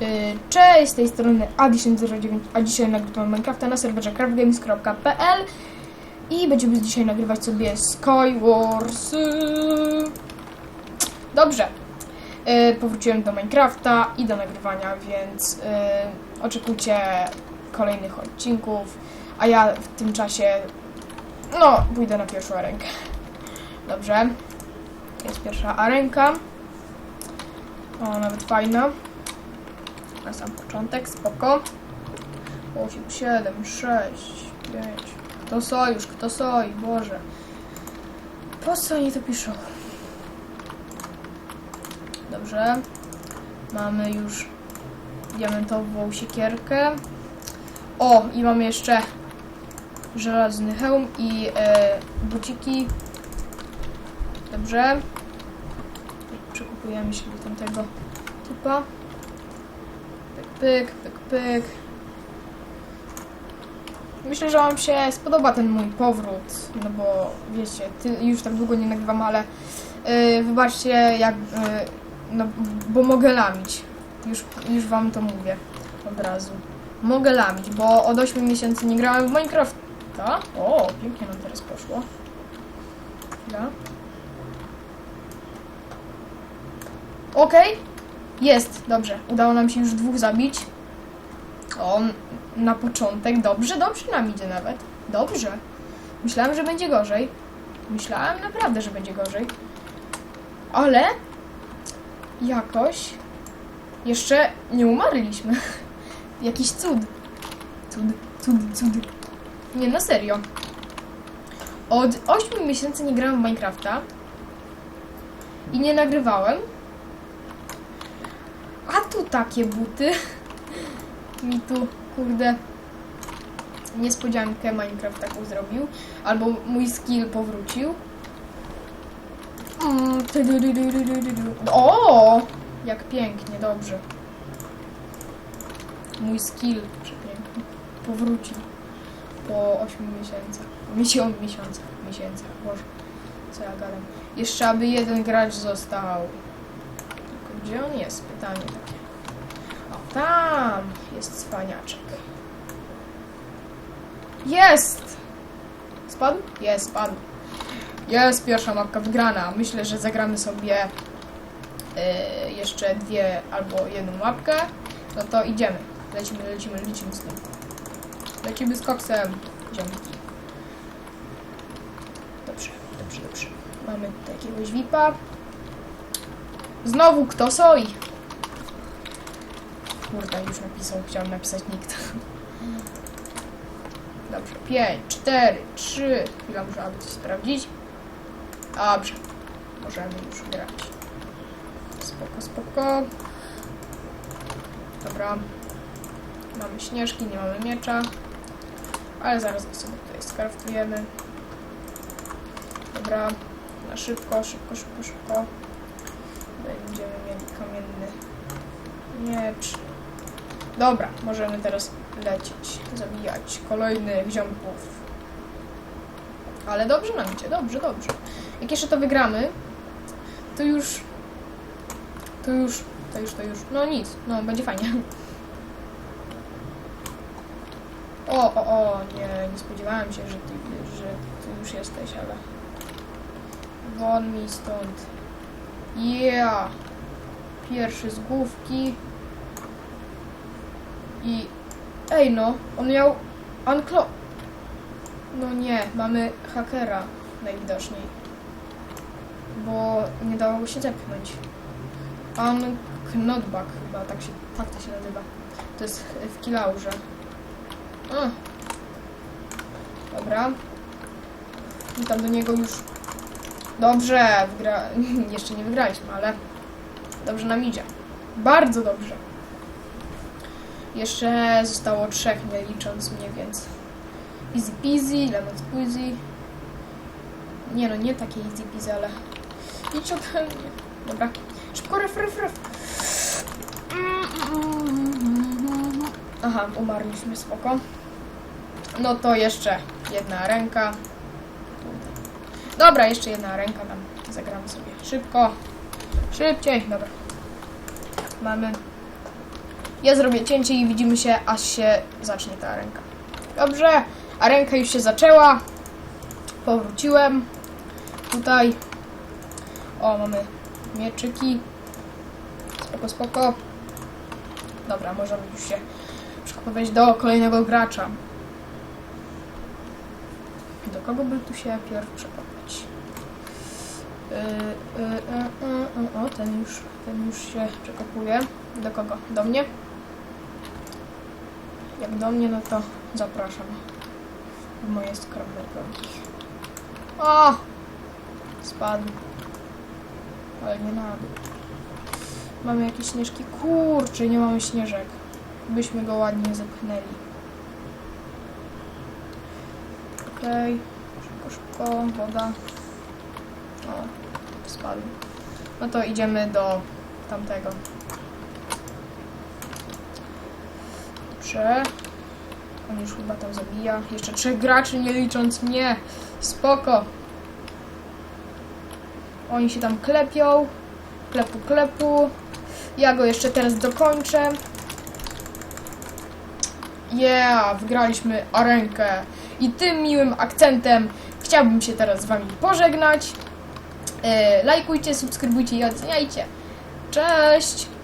Yy, Cześć, z tej strony Adi09, a dzisiaj nagrywamy Minecrafta na serwerze craftgames.pl i będziemy dzisiaj nagrywać sobie Skywars. Dobrze, yy, powróciłem do Minecrafta i do nagrywania, więc yy, oczekujcie kolejnych odcinków, a ja w tym czasie, no, pójdę na pierwszą arenkę. Dobrze, jest pierwsza arenka. O, nawet fajna. Na sam początek, spoko. 8, 7, 6, 5. Kto sojusz, kto soi, Boże. Po co oni to piszą? Dobrze. Mamy już diamentową siekierkę. O, i mamy jeszcze żelazny hełm i e, buciki. Dobrze. Przekupujemy się do tamtego typa. Pyk, pyk, pyk. Myślę, że Wam się spodoba ten mój powrót, no bo wiecie, już tak długo nie nagrywam, ale yy, wybaczcie, jak, yy, no, bo mogę lamić. Już, już Wam to mówię od razu. Mogę lamić, bo od 8 miesięcy nie grałem w Minecrafta. O, pięknie nam teraz poszło. Chwila. Okej. Jest, dobrze. Udało nam się już dwóch zabić. O, na początek. Dobrze, dobrze nam idzie nawet. Dobrze. Myślałem, że będzie gorzej. Myślałem naprawdę, że będzie gorzej. Ale jakoś jeszcze nie umarliśmy. Jakiś cud. Cud, cud, cud. Nie, na serio. Od 8 miesięcy nie grałem w Minecrafta i nie nagrywałem. Tu takie buty. Mi tu, kurde, niespodziankę Minecraft taką zrobił. Albo mój skill powrócił. Mm. O! Jak pięknie, dobrze. Mój skill przepiękny. Powrócił. Po 8 miesiącach. Miesiąc, miesiącach, miesięcach. Boże, co ja gadam. Jeszcze aby jeden gracz został. Tylko gdzie on jest? Pytanie takie. Tam jest spaniaczek. Jest! Spadł? Jest, spadł. Jest pierwsza mapka wygrana. Myślę, że zagramy sobie yy, jeszcze dwie albo jedną mapkę. No to idziemy. Lecimy, lecimy, lecimy z tym. Lecimy z koksem. Idziemy. Dobrze, dobrze, dobrze. Mamy tutaj jakiegoś VIPa. Znowu kto soi? Kurde, już napisał, chciałem napisać nikt. Dobrze, 5, 4, 3. Chwila, muszę aby coś sprawdzić. Dobrze, możemy już grać. Spoko, spoko. Dobra. Mamy śnieżki, nie mamy miecza. Ale zaraz go sobie tutaj skraftujemy. Dobra, na szybko, szybko, szybko, szybko. Będziemy mieli kamienny miecz. Dobra, możemy teraz lecieć, zabijać kolejnych ziomków. Ale dobrze nam idzie, dobrze, dobrze. Jak jeszcze to wygramy, to już... To już, to już, to już. No nic, no będzie fajnie. O, o, o, nie, nie spodziewałem się, że ty, że ty już jesteś, ale... Won mi stąd. Yeah! Pierwszy z główki. I... Ej no, on miał... Unclo... No nie, mamy hakera najwidoczniej. Bo nie dało go się zepchnąć. Unknotback chyba, tak, się, tak to się nazywa. To jest w Kilaurze. A. Dobra. I tam do niego już... Dobrze, wygra... jeszcze nie wygraliśmy, ale dobrze nam idzie. Bardzo dobrze. Jeszcze zostało trzech, nie licząc mnie, więc easy peasy, lemon squeezy. Nie no, nie takie easy peasy, ale idź ode. Dobra, szybko ref, ref, ref. Aha, umarliśmy, spoko. No to jeszcze jedna ręka. Dobra, jeszcze jedna ręka nam zagramy sobie szybko. Szybciej, dobra. Mamy Ja zrobię cięcie i widzimy się, aż się zacznie ta ręka. Dobrze, a ręka już się zaczęła. Powróciłem. Tutaj. O, mamy mieczyki. Spoko, spoko. Dobra, możemy już się przechowywać do kolejnego gracza. Do kogo by tu się pierw przekopać? Yy, yy, yy, yy, yy, o, ten już, ten już się przekopuje. Do kogo? Do mnie? Jak do mnie, no to zapraszam. W moje skromne progi. O! Spadł. Ale nie na dół. Mamy jakieś śnieżki? Kurczę, nie mamy śnieżek. Byśmy go ładnie zepchnęli. Okej. Szybko, szybko. Woda. O, spadł. No to idziemy do tamtego. Dobrze. On już chyba tam zabija. Jeszcze trzech graczy, nie licząc mnie. Spoko. Oni się tam klepią. Klepu, klepu. Ja go jeszcze teraz dokończę. Yeah, wygraliśmy arenkę. I tym miłym akcentem chciałbym się teraz z Wami pożegnać. E, lajkujcie, subskrybujcie i oceniajcie. Cześć!